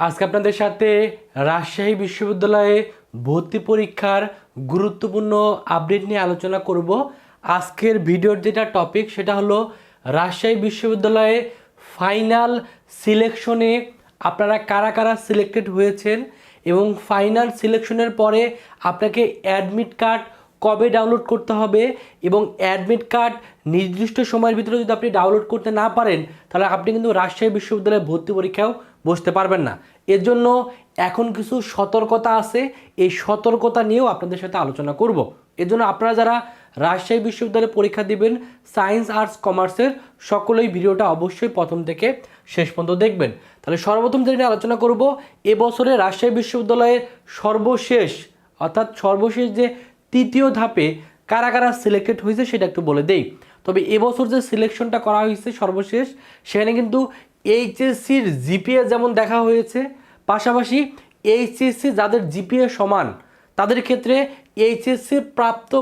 আজকে আপনাদের সাথে রাজশাহী বিশ্ববিদ্যালয়ে ভর্তি পরীক্ষার গুরুত্বপূর্ণ আপডেট নিয়ে আলোচনা করব। আজকের ভিডিওর যেটা টপিক, সেটা হলো রাজশাহী বিশ্ববিদ্যালয়ে ফাইনাল সিলেকশনে আপনারা কারা কারা সিলেক্টেড হয়েছেন এবং ফাইনাল সিলেকশনের পরে আপনাকে অ্যাডমিট কার্ড কবে ডাউনলোড করতে হবে এবং অ্যাডমিট কার্ড নির্দিষ্ট সময়ের ভিতরে যদি আপনি ডাউনলোড করতে না পারেন, তাহলে আপনি কিন্তু রাজশাহী বিশ্ববিদ্যালয়ে ভর্তি পরীক্ষাও বসতে পারবেন না। এর জন্য এখন কিছু সতর্কতা আছে। এই সতর্কতা নিয়েও আপনাদের সাথে আলোচনা করব। জন্য আপনারা যারা রাজশাহী বিশ্ববিদ্যালয়ে পরীক্ষা দিবেন, সায়েন্স, আর্টস, কমার্সের সকলেই ভিডিওটা অবশ্যই প্রথম থেকে শেষ পর্যন্ত দেখবেন। তাহলে সর্বপ্রথম যেটা আলোচনা করব এবছরে রাজশাহী বিশ্ববিদ্যালয়ের সর্বশেষ, অর্থাৎ সর্বশেষ যে তৃতীয় ধাপে কারা কারা সিলেক্টেড হয়েছে সেটা একটু বলে দেই। তবে এবছর যে সিলেকশনটা করা হয়েছে সর্বশেষ, সেখানে কিন্তু এইচএসসির জিপিএ যেমন দেখা হয়েছে, পাশাপাশি এইচএসসি যাদের জিপিএ সমান, তাদের ক্ষেত্রে এইচএসসি প্রাপ্ত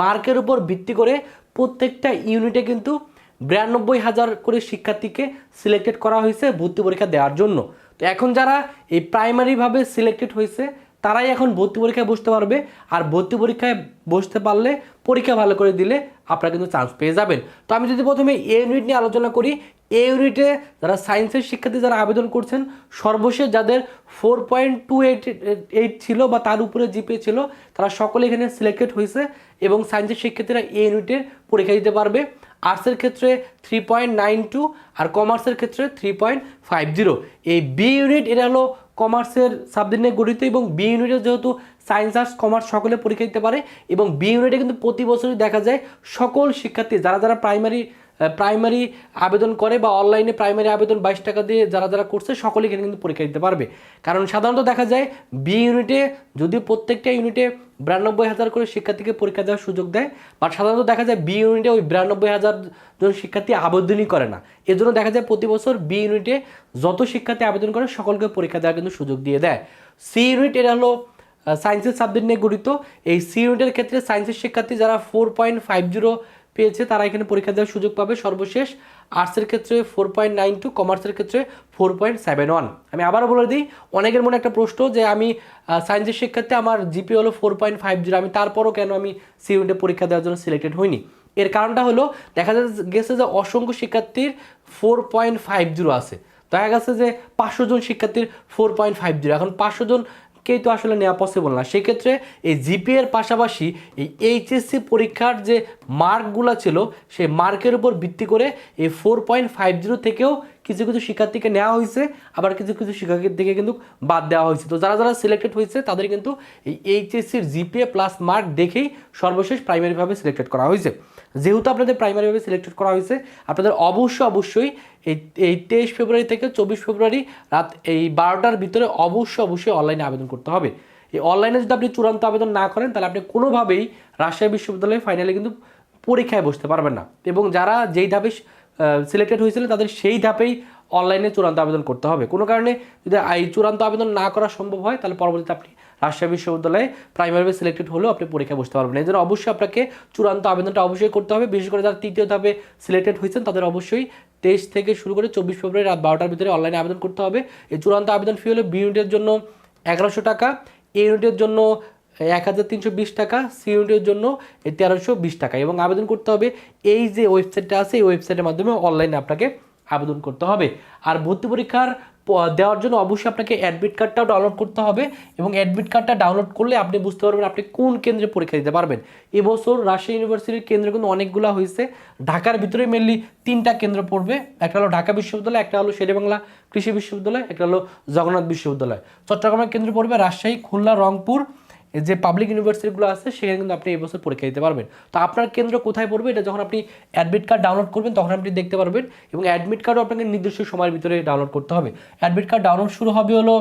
মার্কের উপর ভিত্তি করে প্রত্যেকটা ইউনিটে কিন্তু বিরানব্বই হাজার করে শিক্ষার্থীকে সিলেক্টেড করা হয়েছে ভর্তি পরীক্ষা দেওয়ার জন্য। তো এখন যারা এই প্রাইমারিভাবে সিলেক্টেড হয়েছে, তারাই এখন ভর্তি পরীক্ষায় বসতে পারবে, আর ভর্তি পরীক্ষায় বসতে পারলে পরীক্ষা ভালো করে দিলে আপনারা কিন্তু চান্স পেয়ে যাবেন। তো আমি যদি প্রথমে এ ইউনিট নিয়ে আলোচনা করি এ ইউনিটে যারা সায়েন্সের শিক্ষার্থী যারা আবেদন করছেন, সর্বশেষ যাদের four point two eight eight ছিল বা তার উপরে জিপে ছিল, তারা সকলে এখানে সিলেক্টেড হয়েছে এবং সায়েন্সের শিক্ষার্থীরা এ ইউনিটের পরীক্ষা দিতে পারবে। আর্টসের ক্ষেত্রে থ্রি পয়েন্ট নাইন টু আর কমার্সের ক্ষেত্রে থ্রি পয়েন্ট ফাইভ জিরো এই বি ইউনিট এটা হলো কমার্সের সাবজেক্ট নিয়ে গঠিত এবং বি ইউনিটে যেহেতু সায়েন্স আর্টস কমার্স সকলে পরীক্ষা দিতে পারে এবং বি ইউনিটে কিন্তু প্রতি বছরই দেখা যায় সকল শিক্ষার্থী, যারা যারা প্রাইমারি প্রাইমারি আবেদন করে বা অনলাইনে প্রাইমারি আবেদন বাইশ টাকা দিয়ে যারা যারা করছে সকলে এখানে কিন্তু পরীক্ষা দিতে পারবে। কারণ সাধারণত দেখা যায় বি ইউনিটে যদি প্রত্যেকটা ইউনিটে বিরানব্বই হাজার করে শিক্ষার্থীকে পরীক্ষা দেওয়ার সুযোগ দেয় বাট সাধারণত দেখা যায় বি ইউনিটে ওই বিরানব্বই হাজার জন শিক্ষার্থী আবেদনই করে না। এজন্য দেখা যায় প্রতি বছর বি ইউনিটে যত শিক্ষার্থী আবেদন করে, সকলকে পরীক্ষা দেওয়ার কিন্তু সুযোগ দিয়ে দেয়। সি ইউনিট এটা হলো সায়েন্সের সাবজেক্ট নিয়ে গঠিত। এই সি ইউনিটের ক্ষেত্রে সায়েন্সের শিক্ষার্থী যারা ফোর পয়েন্ট ফাইভ জিরো পেয়েছে, তারা এখানে পরীক্ষা দেওয়ার সুযোগ পাবে সর্বশেষ আর্টসের ক্ষেত্রে ফোর পয়েন্ট নাইন টু কমার্সের ক্ষেত্রে ফোর পয়েন্ট সেভেন ওয়ান আমি আবারও বলে দিই, অনেকের মনে একটা প্রশ্ন যে আমি সায়েন্সের শিক্ষার্থী, আমার জিপি হলো ফোর পয়েন্ট ফাইভ জিরো আমি তারপরও কেন আমি সি ইউনিটে পরীক্ষা দেওয়ার জন্য সিলেক্টেড হইনি? এর কারণটা হলো, দেখা গেছে যে অসংখ্য শিক্ষার্থীর ফোর পয়েন্ট ফাইভ জিরো আছে। দেখা গেছে যে পাঁচশো জন শিক্ষার্থীর ফোর পয়েন্ট ফাইভ জিরো এখন পাঁচশো জন কেই তো আসলে নেওয়া পসিবল না। সেক্ষেত্রে এই জিপিএ এর পাশাপাশি এই এইচএসসি পরীক্ষার যে মার্কগুলো ছিল, সেই মার্কের উপর ভিত্তি করে এই ফোর পয়েন্ট ফাইভ জিরো থেকেও কিছু কিছু শিক্ষার্থীকে নেওয়া হয়েছে। আবার কিছু কিছু শিক্ষার্থীর থেকে কিন্তু বাদ দেওয়া হয়েছে। তো যারা যারা সিলেক্টেড হয়েছে, তাদের কিন্তু এই এইচএসসির জিপিএ প্লাস মার্ক দেখেই সর্বশেষ প্রাইমারিভাবে সিলেক্টেড করা হয়েছে। যেহেতু আপনাদের প্রাইমারিভাবে সিলেক্টেড করা হয়েছে, আপনাদের অবশ্যই অবশ্যই এই এই তেইশ ফেব্রুয়ারি থেকে চব্বিশ ফেব্রুয়ারি রাত এই বারোটার ভিতরে অবশ্যই অবশ্যই অনলাইনে আবেদন করতে হবে। এই অনলাইনে যদি আপনি চূড়ান্ত আবেদন না করেন, তাহলে আপনি কোনোভাবেই রাজশাহী বিশ্ববিদ্যালয়ে ফাইনালে কিন্তু পরীক্ষায় বসতে পারবেন না। এবং যারা যেই ধাপে সিলেক্টেড হয়েছিলেন, তাদের সেই ধাপেই অনলাইনে চূড়ান্ত আবেদন করতে হবে। কোনো কারণে যদি এই চূড়ান্ত আবেদন না করা সম্ভব হয়, তাহলে পরবর্তীতে আপনি রাজশাহী বিশ্ববিদ্যালয়ে প্রাইমারি সিলেক্টেড হলেও আপনি পরীক্ষা বসতে পারবেন। এই জন্য অবশ্যই আপনাকে চূড়ান্ত আবেদনটা অবশ্যই করতে হবে। বিশেষ করে যারা তৃতীয় ধাপে সিলেক্টেড হয়েছেন, তাদের অবশ্যই তেইশ থেকে শুরু করে চব্বিশ ফেব্রুয়ারি রাত বারোটার ভিতরে অনলাইনে আবেদন করতে হবে। এই চূড়ান্ত আবেদন ফি হলো বি ইউনিটের জন্য এগারোশো টাকা এ ইউনিটের জন্য এক হাজার তিনশো বিশ টাকা সি ইউনিটের জন্য তেরোশো বিশ টাকা এবং আবেদন করতে হবে। এই যে ওয়েবসাইটটা আছে, এই ওয়েবসাইটের মাধ্যমে অনলাইনে আপনাকে আবেদন করতে হবে। আর ভর্তি পরীক্ষার দেওয়ার জন্য অবশ্যই আপনাকে অ্যাডমিট কার্ডটাও ডাউনলোড করতে হবে এবং অ্যাডমিট কার্ডটা ডাউনলোড করলে আপনি বুঝতে পারবেন আপনি কোন কেন্দ্রে পরীক্ষা দিতে পারবেন। এবছর রাজশাহী ইউনিভার্সিটির কেন্দ্র কিন্তু অনেকগুলো হয়েছে। ঢাকার ভিতরে মেনলি তিনটা কেন্দ্র পড়বে। একটা হলো ঢাকা বিশ্ববিদ্যালয়, একটা হলো শেরেবাংলা কৃষি বিশ্ববিদ্যালয়, একটা হলো জগন্নাথ বিশ্ববিদ্যালয়। চট্টগ্রামের কেন্দ্র পড়বে রাজশাহী, খুলনা, রংপুর যে পাবলিক ইউনিভার্সিটিগুলো আছে, সেখানে কিন্তু আপনি এই বছর পরীক্ষা দিতে পারবেন। তো আপনার কেন্দ্র কোথায় পড়বে? এটা যখন আপনি অ্যাডমিট কার্ড ডাউনলোড করবেন, তখন আপনি দেখতে পারবেন এবং অ্যাডমিট কার্ডও আপনাকে নির্দিষ্ট সময়ের ভিতরে ডাউনলোড করতে হবে। অ্যাডমিট কার্ড ডাউনলোড শুরু হবে হলো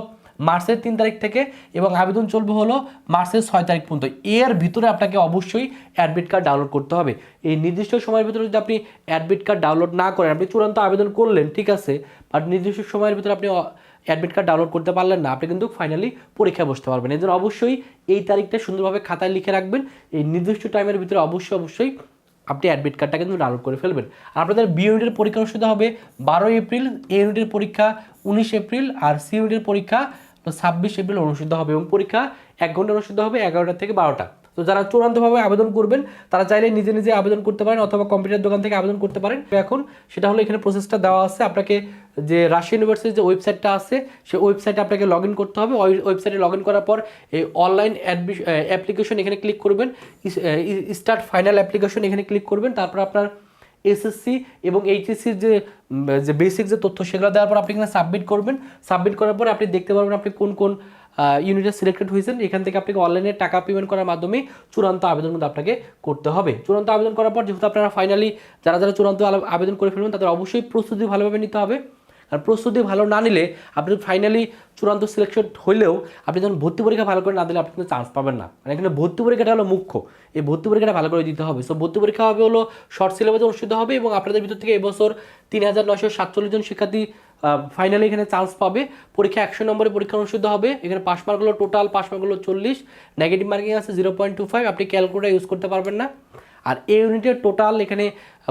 মার্চের তিন তারিখ থেকে এবং আবেদন চলবে হলো মার্চের ছয় তারিখ পর্যন্ত। এর ভিতরে আপনাকে অবশ্যই অ্যাডমিট কার্ড ডাউনলোড করতে হবে। এই নির্দিষ্ট সময়ের ভিতরে যদি আপনি অ্যাডমিট কার্ড ডাউনলোড না করেন, আপনি চূড়ান্ত আবেদন করলেন, ঠিক আছে বাট নির্দিষ্ট সময়ের ভিতরে আপনি অ্যাডমিট কার্ড ডাউনলোড করতে পারলেন না, আপনি কিন্তু ফাইনালি পরীক্ষায় বসতে পারবেন। এই অবশ্যই এই তারিখটা সুন্দরভাবে খাতায় লিখে রাখবেন। এই নির্দিষ্ট টাইমের ভিতরে অবশ্যই অবশ্যই আপনি অ্যাডমিট কার্ডটা কিন্তু ডাউনলোড করে ফেলবেন। আর আপনাদের বি ইউনিটের পরীক্ষা অনুষ্ঠিত হবে বারোই এপ্রিল এ ইউনিটের পরীক্ষা উনিশ এপ্রিল, আর সি ইউনিটের পরীক্ষা ছাব্বিশ এপ্রিল অনুষ্ঠিত হবে এবং পরীক্ষা এক ঘণ্টা অনুষ্ঠিত হবে এগারোটা থেকে বারোটা। তো যারা চূড়ান্তভাবে আবেদন করবেন, তারা চাইলে নিজে নিজে আবেদন করতে পারেন অথবা কম্পিউটার দোকান থেকে আবেদন করতে পারেন। এখন সেটা হলো এখানে প্রসেসটা দেওয়া আছে। আপনাকে যে রাশিয়া ইউনিভার্সিটির যে ওয়েবসাইটটা আছে, সেই ওয়েবসাইটে আপনাকে লগ করতে হবে। ওই ওয়েবসাইটে লগ করার পর এই অনলাইন অ্যাপ্লিকেশন এখানে ক্লিক করবেন। স্টার্ট ফাইনাল অ্যাপ্লিকেশন এখানে ক্লিক করবেন। তারপর আপনার এসএসসি এবং এইচএসসির যে যে বেসিক যে তথ্য, সেগুলো দেওয়ার পর আপনি এখানে সাবমিট করবেন। সাবমিট করার পর আপনি দেখতে পারবেন আপনি কোন কোন ইউনিটে সিলেক্টেড হয়েছেন। এখান থেকে আপনাকে অনলাইনে টাকা পেমেন্ট করার মাধ্যমে চূড়ান্ত আবেদন কিন্তু আপনাকে করতে হবে। চূড়ান্ত আবেদন করার পর যেহেতু আপনারা ফাইনালি যারা যারা চূড়ান্ত আবেদন করে ফেলবেন, তাদের অবশ্যই প্রস্তুতি ভালোভাবে নিতে হবে। আর প্রস্তুতি ভালো না নিলে আপনি ফাইনালি চূড়ান্ত সিলেকশন হইলেও আপনি যখন ভর্তি পরীক্ষা ভালো করে না দিলে আপনি কিন্তু চান্স পাবেন না। মানে এখানে ভর্তি পরীক্ষাটা হলো মুখ্য। এই ভর্তি পরীক্ষাটা ভালো করে দিতে হবে। সো ভর্তি পরীক্ষা হবে হলো শর্ট সিলেবাসে অনুষ্ঠিত হবে এবং আপনাদের ভিতর থেকে এবছর তিন হাজার নয়শো সাতচল্লিশ জন শিক্ষার্থী ফাইনালি এখানে চান্স পাবে। পরীক্ষা একশো নম্বরে পরীক্ষা অনুষ্ঠিত হবে। এখানে পাস মার্কগুলো টোটাল পাস মার্কগুলো চল্লিশ। নেগেটিভ মার্কিং আছে জিরো পয়েন্ট টু ফাইভ আপনি ক্যালকুলেটার ইউজ করতে পারবেন না। আর এই ইউনিটের টোটাল এখানে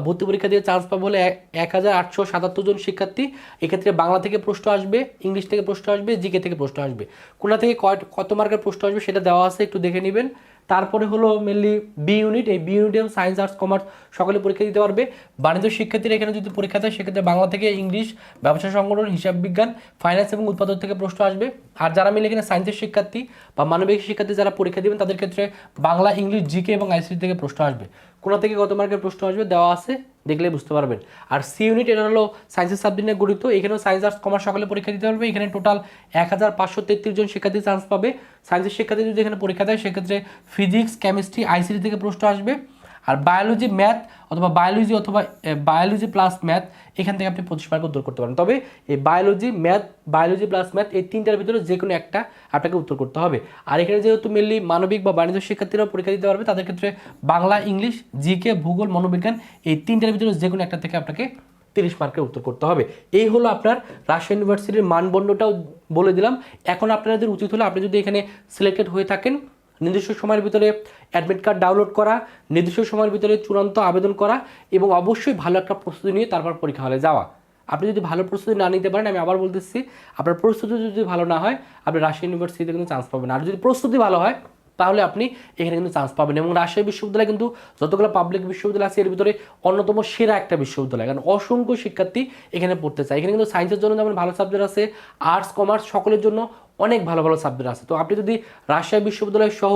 ভর্তি পরীক্ষা দিয়ে চান্স পাবো হলে এক হাজার আটশো সাতাত্তর জন শিক্ষার্থী। এক্ষেত্রে বাংলা থেকে প্রশ্ন আসবে, ইংলিশ থেকে প্রশ্ন আসবে, জিকে থেকে প্রশ্ন আসবে। কোনা থেকে কত মার্কের প্রশ্ন আসবে সেটা দেওয়া আছে, একটু দেখে নেবেন। তারপরে হলো মেনলি বি ইউনিট এই বি ইউনিট এবং সায়েন্স আর্টস কমার্স সকলে পরীক্ষা দিতে পারবে। বাণিজ্য শিক্ষার্থীরা এখানে যদি পরীক্ষা দেয়, সেক্ষেত্রে বাংলা থেকে ইংলিশ ব্যবসা সংগঠন, হিসাব বিজ্ঞান ফাইন্যান্স এবং উৎপাদন থেকে প্রশ্ন আসবে। আর যারা মিলে এখানে সায়েন্সের শিক্ষার্থী বা মানবিক শিক্ষার্থী যারা পরীক্ষা দেবেন, তাদের ক্ষেত্রে বাংলা ইংলিশ জিকে এবং আইসিটি থেকে প্রশ্ন আসবে। কোনো থেকে কত মার্কের প্রশ্ন আসবে, দেওয়া আছে। দেখলে বুঝতে পারবেন। আর সি ইউনিট এটা হলো সায়েন্সের সাবজেক্ট নিয়ে গঠিত। এখানেও সায়েন্স আর্টস কমার্স সকলে পরীক্ষা দিতে পারবে। এখানে টোটাল এক হাজার পাঁচশো তেত্রিশ জন শিক্ষার্থী চান্স পাবে। সায়েন্সের শিক্ষার্থী যদি এখানে পরীক্ষা দেয়, সেক্ষেত্রে ফিজিক্স কেমিস্ট্রি আইসিটি থেকে প্রশ্ন আসবে। আর বায়োলজি ম্যাথ অথবা বায়োলজি অথবা বায়োলজি প্লাস ম্যাথ এখান থেকে আপনি পঁচিশ মার্ক উত্তর করতে পারেন। তবে এই biology math biology plus math এই তিনটার ভিতরে যে কোনো একটা আপনাকে উত্তর করতে হবে। আর এখানে যেহেতু মেনলি মানবিক বা বাণিজ্য শিক্ষার্থীরাও পরীক্ষা দিতে পারবে, তাদের ক্ষেত্রে বাংলা, ইংলিশ, জিকে, ভূগোল, মনোবিজ্ঞান এই তিনটার ভিতরে যে কোনো একটা থেকে আপনাকে তিরিশ মার্কের উত্তর করতে হবে। এই হলো আপনার রাজশাহী ইউনিভার্সিটির মানদণ্ডটাও বলে দিলাম। এখন আপনাদের উচিত হলো আপনি যদি এখানে সিলেক্টেড হয়ে থাকেন নির্দিষ্ট সময়ের ভিতরে অ্যাডমিট কার্ড ডাউনলোড করা, নির্দিষ্ট সময়ের ভিতরে চূড়ান্ত আবেদন করা এবং অবশ্যই ভালো একটা প্রস্তুতি নিয়ে তারপর পরীক্ষা হলে যাওয়া। আপনি যদি ভালো প্রস্তুতি না নিতে পারেন, আমি আবার বলতেছি, আপনার প্রস্তুতি যদি ভালো না হয়, আপনি রাজশাহী ইউনিভার্সিটিতে কিন্তু চান্স পাবেন। আর যদি প্রস্তুতি ভালো হয়, তাহলে আপনি এখানে কিন্তু চান্স পাবেন। এবং রাজশাহী বিশ্ববিদ্যালয় কিন্তু যতগুলো পাবলিক বিশ্ববিদ্যালয় আছে, এর ভিতরে অন্যতম সেরা একটা বিশ্ববিদ্যালয়। কারণ অসংখ্য শিক্ষার্থী এখানে পড়তে চায়। এখানে কিন্তু সায়েন্সের জন্য যেমন ভালো সাবজেক্ট আছে আর্টস কমার্স সকলের জন্য অনেক ভালো ভালো সাবজেক্ট আছে। তো আপনি যদি রাজশাহী বিশ্ববিদ্যালয় সহ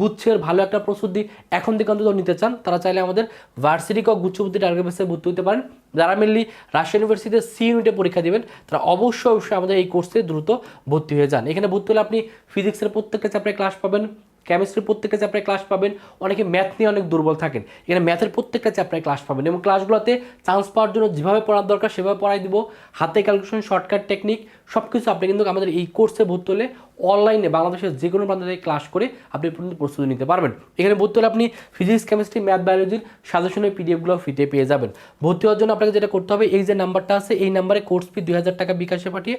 গুচ্ছের ভালো একটা প্রস্তুতি এখন থেকে অন্তত নিতে চান, তারা চাইলে আমাদের ভার্সিটি ক গুচ্ছবুদ্ধি টার্গেট বেসে ভর্তি হতে পারেন। যারা মেনলি রাজশাহী ইউনিভার্সিটিতে সি ইউনিটে পরীক্ষা দেবেন, তারা অবশ্যই অবশ্যই আমাদের এই কোর্সে দ্রুত ভর্তি হয়ে যান। এখানে ভর্তি হলে আপনি ফিজিক্সের প্রত্যেকটা চ্যাপ্টারে ক্লাস পাবেন। কেমিস্ট্রির প্রত্যেকটা চ্যাপ্টারে ক্লাস পাবেন। অনেকে ম্যাথ নিয়ে অনেক দুর্বল থাকেন। এখানে ম্যাথের প্রত্যেকটা চ্যাপ্টারে ক্লাস পাবেন এবং ক্লাসগুলোতে চান্স পাওয়ার জন্য যেভাবে পড়ার দরকার সেভাবে পড়াই দিব। হাতে ক্যালকুলেশন শর্টকাট টেকনিক সব কিছু আপনি কিন্তু আমাদের এই কোর্সে ভর্তি হলে অনলাইনে বাংলাদেশের যে কোনো প্রান্ত থেকে ক্লাস করে আপনি পর্যন্ত প্রস্তুতি নিতে পারবেন। এখানে ভর্তি হলে আপনি ফিজিক্স কেমিস্ট্রি ম্যাথ বায়োলজির সাজেশনের পিডিএফগুলো ফিটে পেয়ে যাবেন। ভর্তি হওয়ার জন্য আপনাকে যেটা করতে হবে, এই যে নাম্বারটা আছে, এই নাম্বারে কোর্স ফি দুই হাজার টাকা বিকাশে পাঠিয়ে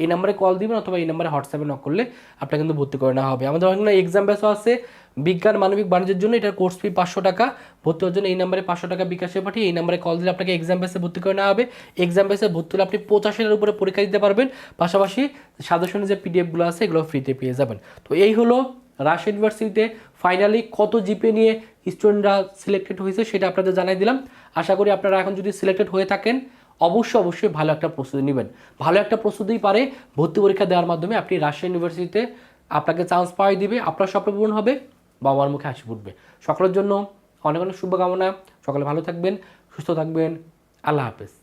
এই নাম্বারে কল দিবেন অথবা এই নাম্বারে হোয়াটসঅ্যাপে নক করলে আপনাকে কিন্তু ভর্তি করে নেওয়া হবে। আমাদের অনেকগুলো এক্সাম ব্যাসও আছে। বিজ্ঞান, মানবিক, বাণিজ্যের জন্য এটার কোর্স ফি পাঁচশো টাকা। ভর্তি হওয়ার জন্য এই নাম্বারে পাঁচশো টাকা বিকাশে পাঠিয়ে এই নাম্বারে কল দিলে আপনাকে এক্সাম ব্যাসে ভর্তি করে নেওয়া হবে। এক্সাম ব্যাসে ভর্তি হলে আপনি পঁচাশিটার উপরে পরীক্ষা দিতে পারবেন। পাশাপাশি সাজেশনের যে পিডিএফগুলো আছে এগুলো ফ্রিতে পেয়ে যাবেন। তো এই হলো রাজশাহী ইউনিভার্সিটিতে ফাইনালি কত জিপে নিয়ে স্টুডেন্টরা সিলেক্টেড হয়েছে সেটা আপনাদের জানাই দিলাম। আশা করি আপনারা এখন যদি সিলেক্টেড হয়ে থাকেন অবশ্যই অবশ্যই ভালো একটা প্রস্তুতি নেবেন। ভালো একটা প্রস্তুতি পারে ভর্তি পরীক্ষা দেওয়ার মাধ্যমে। আপনি রাজশাহী ইউনিভার্সিটিতে আপনাকে চান্স পাওয়াই দিবে। আপনার স্বপ্ন পূরণ হবে বাবার মুখে হাসি ফুটবে। সকলের জন্য অনেক অনেক শুভকামনা। সকলে ভালো থাকবেন, সুস্থ থাকবেন। আল্লাহ হাফেজ।